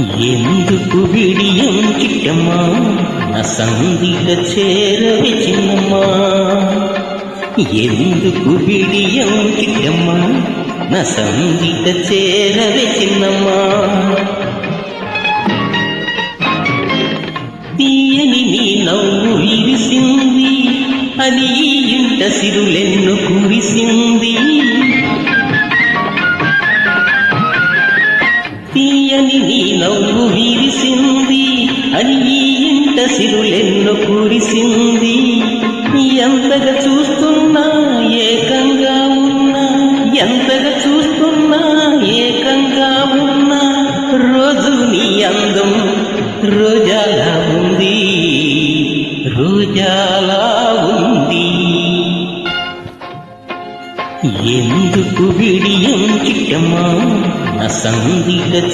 ఎందుకు విడియం చిట్టమ్మా నా సందిట చేరవి చిన్నమ్మా. ఎందుకు విడియం చిట్టమ్మా నా సందిట చేరవి చిన్నమ్మా. తీయని నీ నవ్వు ఇరిసింది అది ఇంట సిరులెన్ను కురిసింది. తీయని నీ నవ్వు వీరిసింది. అని ఈ ఇంట సిరులెన్ను కురిసింది. ఎంతగా చూస్తున్నా ఏకంగా ఉన్నా. ఎంతగా చూస్తున్నా ఏకంగా ఉన్నా. రోజు నీ అందం రోజాలా ఉంది. రోజాలా ఉంది. ఎందుకు విడియం చిట్టమ్మా నా సందిట